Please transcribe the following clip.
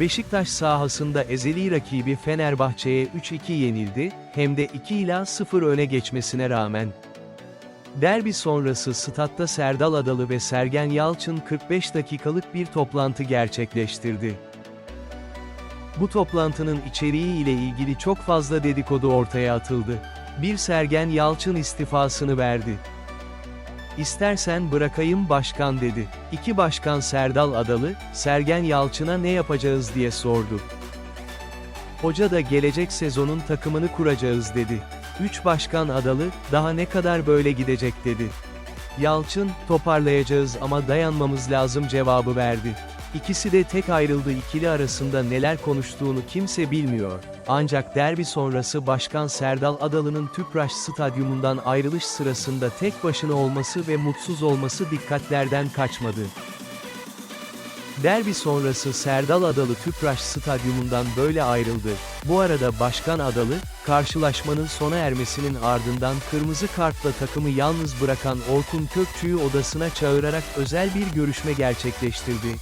Beşiktaş sahasında ezeli rakibi Fenerbahçe'ye 3-2 yenildi, hem de 2 ila 0 öne geçmesine rağmen. Derbi sonrası statta Serdal Adalı ve Sergen Yalçın 45 dakikalık bir toplantı gerçekleştirdi. Bu toplantının içeriği ile ilgili çok fazla dedikodu ortaya atıldı. Bir Sergen Yalçın istifasını verdi. İstersen bırakayım başkan dedi. İki başkan Serdal Adalı, Sergen Yalçın'a ne yapacağız diye sordu. Hoca da gelecek sezonun takımını kuracağız dedi. Üç başkan Adalı, daha ne kadar böyle gidecek dedi. Yalçın, toparlayacağız ama dayanmamız lazım cevabı verdi. İkisi de tek ayrıldı ikili arasında neler konuştuğunu kimse bilmiyor. Ancak derbi sonrası Başkan Serdal Adalı'nın Tüpraş Stadyumundan ayrılış sırasında tek başına olması ve mutsuz olması dikkatlerden kaçmadı. Derbi sonrası Serdal Adalı Tüpraş Stadyumundan böyle ayrıldı. Bu arada Başkan Adalı, karşılaşmanın sona ermesinin ardından kırmızı kartla takımı yalnız bırakan Orkun Kökçü'yü odasına çağırarak özel bir görüşme gerçekleştirdi.